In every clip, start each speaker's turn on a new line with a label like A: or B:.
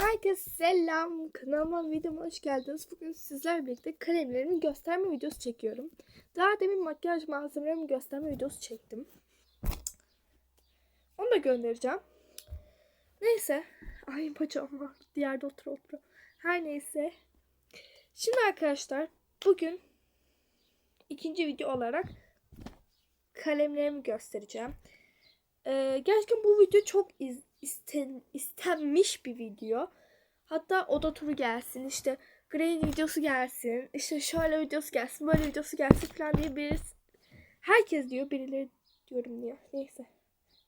A: Herkese selam. Kanalıma videoma hoş geldiniz. Bugün sizlerle birlikte kalemlerimi gösterme videosu çekiyorum. Daha demin makyaj malzemelerimi gösterme videosu çektim. Onu da göndereceğim. Neyse. Ay bacağım var. Diğerde otur otur. Her neyse. Şimdi arkadaşlar bugün ikinci video olarak kalemlerimi göstereceğim. Ee, gerçekten bu video çok iz, isten, istenmiş bir video. Hatta oda turu gelsin, işte Grey videosu gelsin, işte şöyle videosu gelsin, böyle videosu gelsin falan diye bir herkes diyor, birileri diyorum diyor. Neyse.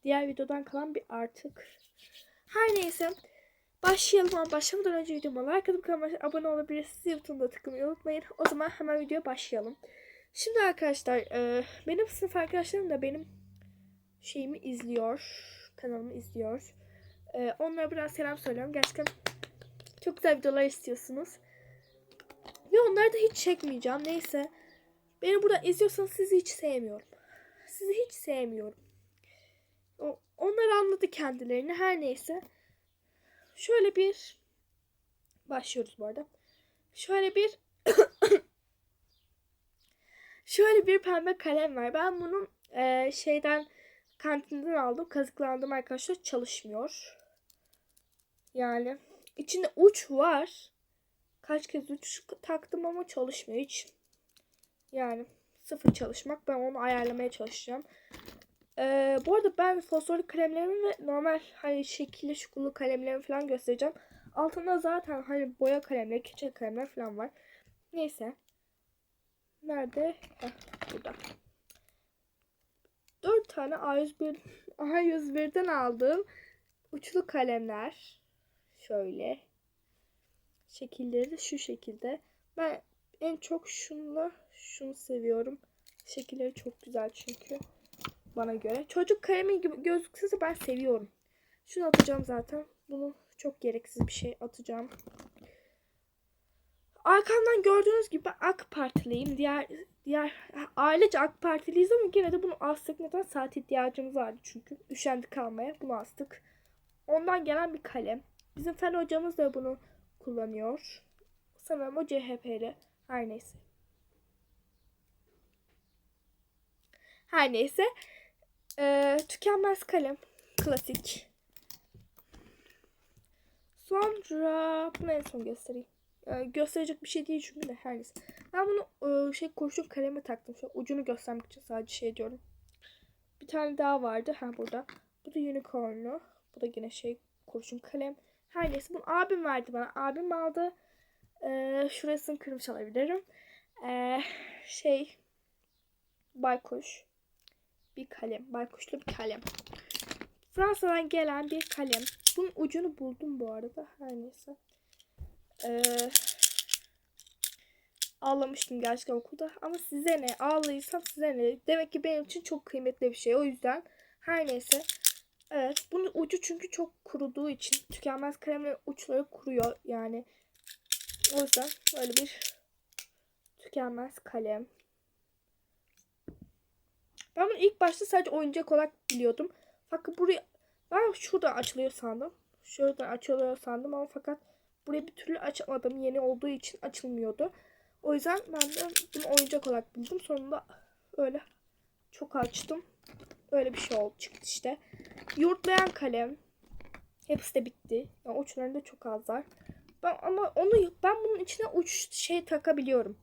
A: Diğer videodan kalan bir artık. Her neyse. Başlayalım ama başlamadan önce videoma like atıp abone olabilirsiniz. Butonuna tıklamayı unutmayın. O zaman hemen videoya başlayalım. Şimdi arkadaşlar e, benim sınıf arkadaşlarım da benim şeyimi izliyor. Kanalımı izliyor. Ee, onlara biraz selam söylüyorum. Gerçekten çok güzel videolar istiyorsunuz. Ve onları da hiç çekmeyeceğim. Neyse. Beni burada izliyorsanız sizi hiç sevmiyorum. Sizi hiç sevmiyorum. O, onlar anladı kendilerini. Her neyse. Şöyle bir başlıyoruz bu arada. Şöyle bir şöyle bir pembe kalem var. Ben bunun e, şeyden kantinden aldım. Kazıklandım arkadaşlar. Çalışmıyor. Yani içinde uç var. Kaç kez uç taktım ama çalışmıyor hiç. Yani sıfır çalışmak. Ben onu ayarlamaya çalışacağım. Ee, bu arada ben fosforlu kremlerimi ve normal hani şekilli şukullu kalemlerimi falan göstereceğim. Altında zaten hani boya kalemleri, keçeli kalemler falan var. Neyse. Nerede? Heh, burada. 4 tane A101 A101'den aldığım uçlu kalemler. Şöyle. Şekilleri de şu şekilde. Ben en çok şunla şunu seviyorum. Şekilleri çok güzel çünkü bana göre. Çocuk kalemi gibi gözükse ben seviyorum. Şunu atacağım zaten. Bunu çok gereksiz bir şey atacağım. Arkamdan gördüğünüz gibi AK Partiliyim. Diğer diğer ailece AK Partiliyiz ama gene de bunu astık. Neden? Saat ihtiyacımız vardı çünkü. Üşendik almaya. Bunu astık. Ondan gelen bir kalem. Bizim fen hocamız da bunu kullanıyor. Sanırım o CHP'li. Her neyse. Her neyse. Ee, tükenmez kalem. Klasik. Sonra bunu en son göstereyim. Ee, gösterecek bir şey değil çünkü de her neyse. Ben bunu e, şey kurşun kaleme taktım. Şu ucunu göstermek için sadece şey diyorum. Bir tane daha vardı. Ha burada. Bu da unicorn'lu. Bu da yine şey kurşun kalem. Her neyse bunu abim verdi bana. Abim aldı. Ee, şurasını kırmış alabilirim. Ee, şey baykuş. Bir kalem. Baykuşlu bir kalem. Fransa'dan gelen bir kalem. Bunun ucunu buldum bu arada. Her neyse. Ee, ağlamıştım gerçekten okulda. Ama size ne? Ağlaysam size ne? Demek ki benim için çok kıymetli bir şey. O yüzden her neyse. Evet. Bunun ucu çünkü çok kuruduğu için tükenmez kalemlerin uçları kuruyor. Yani o yüzden böyle bir tükenmez kalem. Ben bunu ilk başta sadece oyuncak olarak biliyordum. Fakat buraya ben şuradan açılıyor sandım. Şuradan açılıyor sandım ama fakat buraya bir türlü açamadım. Yeni olduğu için açılmıyordu. O yüzden ben de bunu oyuncak olarak bildim. Sonunda öyle çok açtım. Öyle bir şey oldu çıktı işte. Yurtlayan kalem. Hepsi de bitti. Yani uçlarında çok az var. Ben ama onu ben bunun içine uç şey takabiliyorum.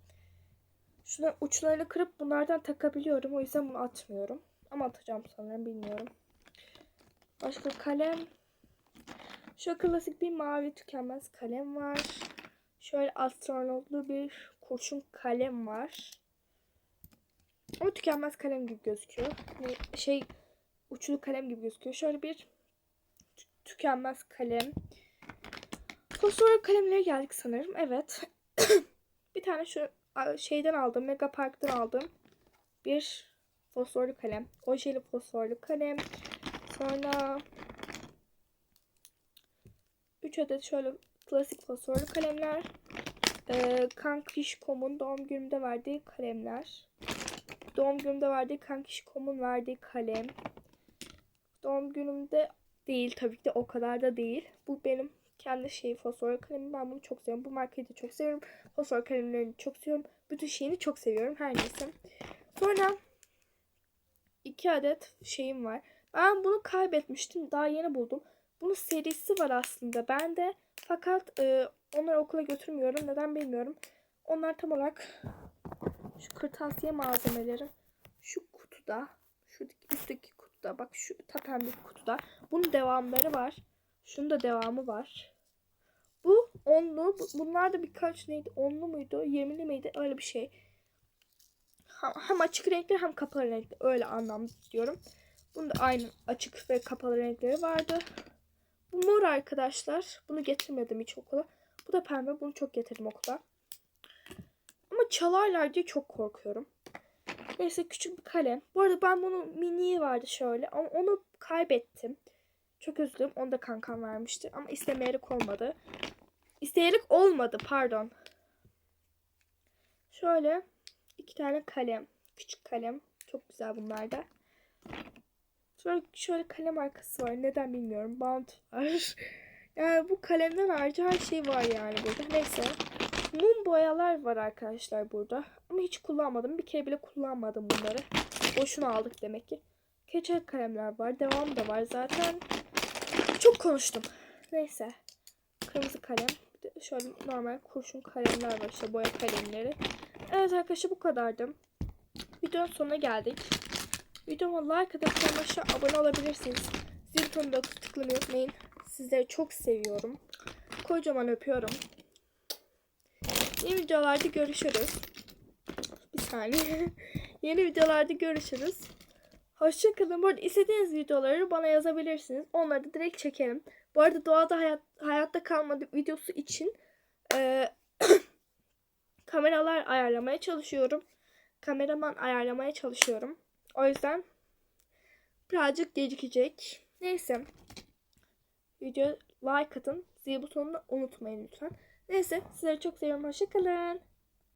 A: Şuna uçlarını kırıp bunlardan takabiliyorum. O yüzden bunu atmıyorum. Ama atacağım sanırım bilmiyorum. Başka kalem. Şu klasik bir mavi tükenmez kalem var. Şöyle astronotlu bir kurşun kalem var. Ama tükenmez kalem gibi gözüküyor. Yani şey uçlu kalem gibi gözüküyor. Şöyle bir tükenmez kalem. Fosfor kalemlere geldik sanırım. Evet. bir tane şu şeyden aldım. Mega Park'tan aldım. Bir fosforlu kalem. Ojeli fosforlu kalem. Sonra 3 adet şöyle klasik fosforlu kalemler. Ee, Kankfish.com'un doğum günümde verdiği kalemler. Doğum günümde verdiği Kankfish.com'un verdiği kalem. Doğum günümde değil tabii ki de o kadar da değil. Bu benim kendi şeyi fosfor kalemi. Ben bunu çok seviyorum. Bu markayı da çok seviyorum. Fosfor kalemlerini çok seviyorum. Bütün şeyini çok seviyorum. Her neyse. Sonra iki adet şeyim var. Ben bunu kaybetmiştim. Daha yeni buldum. Bunun serisi var aslında bende. Fakat e, onları okula götürmüyorum. Neden bilmiyorum. Onlar tam olarak şu kırtasiye malzemeleri şu kutuda şuradaki üstteki kutuda bak şu tapendeki kutuda bunun devamları var. Şunun da devamı var. Bu onlu. bu- Bunlar da birkaç neydi? Onlu muydu? Yirmili miydi? Öyle bir şey. Hem açık renkli hem kapalı renkli. Öyle anlamda diyorum. Bunda aynı açık ve kapalı renkleri vardı. Mor arkadaşlar. Bunu getirmedim hiç okula. Bu da pembe. Bunu çok getirdim okula. Ama çalarlar diye çok korkuyorum. Neyse küçük bir kalem. Bu arada ben bunun mini vardı şöyle ama onu kaybettim. Çok üzüldüm. Onu da kankam vermişti ama istemeyerek olmadı. İsteyerek olmadı pardon. Şöyle iki tane kalem. Küçük kalem. Çok güzel bunlar da. Sonra şöyle kalem arkası var. Neden bilmiyorum. Bant var. Yani bu kalemden harici her şey var yani burada. Neyse. Mum boyalar var arkadaşlar burada. Ama hiç kullanmadım. Bir kere bile kullanmadım bunları. Boşuna aldık demek ki. Keçe kalemler var. Devam da var zaten. Çok konuştum. Neyse. Kırmızı kalem. Şöyle normal kurşun kalemler var. işte boya kalemleri. Evet arkadaşlar bu kadardı. Videonun sonuna geldik. Videoma like atıp kanalıma abone olabilirsiniz. Zil butonuna tıklamayı unutmayın. Sizleri çok seviyorum. Kocaman öpüyorum. Yeni videolarda görüşürüz. Bir saniye. Yeni videolarda görüşürüz. Hoşçakalın. Bu arada istediğiniz videoları bana yazabilirsiniz. Onları da direkt çekerim. Bu arada doğada hayat, hayatta kalmadı videosu için e, kameralar ayarlamaya çalışıyorum. Kameraman ayarlamaya çalışıyorum. O yüzden birazcık gecikecek. Neyse. Video like atın. Zil butonunu unutmayın lütfen. Neyse sizleri çok seviyorum. Hoşçakalın.